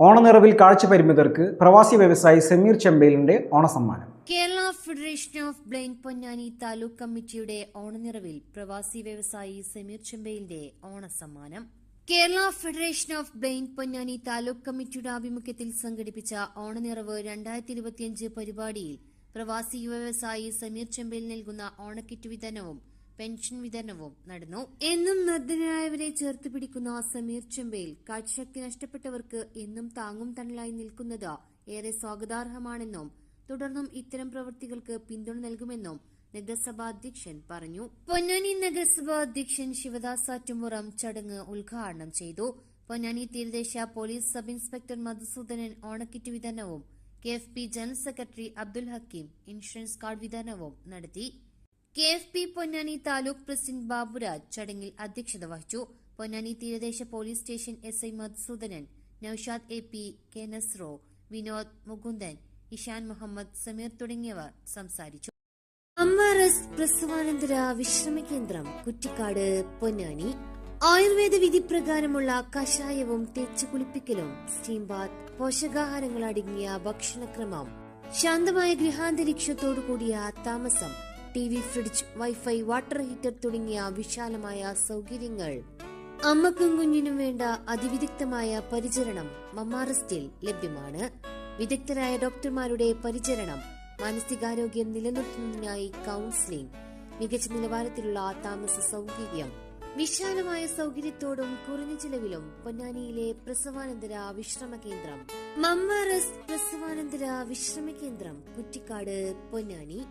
ഓണനിറവിൽ കാഴ്ച പരിമിതർക്ക് പ്രവാസി വ്യവസായി സമീർ ചെമ്പയിലിന്റെ ഓണസമ്മാനം. Kerala federation of blind Ponnani taluk കമ്മിറ്റിയുടെ ഓണനിറവിൽ പ്രവാസി വ്യവസായി സമീർ ചെമ്പയിലിന്റെ ഓണസമ്മാനം. Kerala federation of blind Ponnani taluk കമ്മിറ്റിയുടെ ആഭിമുഖ്യത്തിൽ സംഘടിപ്പിച്ച ഓണനിറവ് രണ്ടായിരത്തി ഇരുപത്തിയഞ്ച് പരിപാടിയിൽ പ്രവാസി വ്യവസായി സമീർ ചെമ്പയിൽ നൽകുന്ന ഓണക്കിറ്റ് വിതരണവും പെൻഷൻ വിതരണവും നടന്നു. എന്നും നിർദ്ധനരായവരെ ചേർത്ത് പിടിക്കുന്ന സമീർ ചെമ്പയിൽ കാഴ്ചശക്തി നഷ്ടപ്പെട്ടവർക്ക് എന്നും താങ്ങും തണലായി നിൽക്കുന്നത് ഏറെ സ്വാഗതാർഹമാണെന്നും തുടർന്നും ഇത്തരം പ്രവൃത്തികൾക്ക് പിന്തുണ നൽകുമെന്നും നഗരസഭാ അധ്യക്ഷൻ പറഞ്ഞു. പൊന്നാനി നഗരസഭാ അധ്യക്ഷൻ ശിവദാസ് ആറ്റുമുറം ചടങ്ങ് ഉദ്ഘാടനം ചെയ്തു. പൊന്നാനി തീരദേശ പോലീസ് സബ് ഇൻസ്പെക്ടർ മധുസൂദനൻ ഓണക്കിറ്റ് വിതരണവും K F P general secretary Abdul Hakeem insurance card വിതരണവും നടത്തി. K F P Ponnani taluk president Baburaj ചടങ്ങിൽ അധ്യക്ഷത വഹിച്ചു. പൊന്നാനി തീരദേശ police station S I Madhusudanan Naushad A P K Nasro Vinod Mukundan Ishan Muhammad Sameer തുടങ്ങിയവർ സംസാരിച്ചു. പ്രസവാനന്തര വിശ്രമ കേന്ദ്രം കുറ്റിക്കാട് പൊന്നാനി. ആയുർവേദ വിധി പ്രകാരമുള്ള കഷായവും തേച്ചു കുളിപ്പിക്കലും സ്റ്റീം ബാത്ത് പോഷകാഹാരങ്ങൾ അടങ്ങിയ ഭക്ഷണക്രമം ശാന്തമായ ഗൃഹാന്തരീക്ഷത്തോടു കൂടിയ താമസം T V fridge wifi water heater തുടങ്ങിയ വിശാലമായ സൗകര്യങ്ങൾ. അമ്മക്കും കുഞ്ഞിനും വേണ്ട അതിവിദഗ്ധമായ പരിചരണം മമ്മാറസ്റ്റിൽ ലഭ്യമാണ്. വിദഗ്ധരായ ഡോക്ടർമാരുടെ പരിചരണം മാനസികാരോഗ്യം നിലനിർത്തുന്നതിനായി കൗൺസിലിംഗ് മികച്ച നിലവാരത്തിലുള്ള താമസ സൗകര്യം. വിശാലമായ സൗകര്യത്തോടും കുറഞ്ഞ ചിലവിലും പൊന്നാനിയിലെ പ്രസവാനന്തര വിശ്രമ കേന്ദ്രം. മമ്മറസ് പ്രസവാനന്തര വിശ്രമ കേന്ദ്രം കുറ്റിക്കാട് പൊന്നാനി.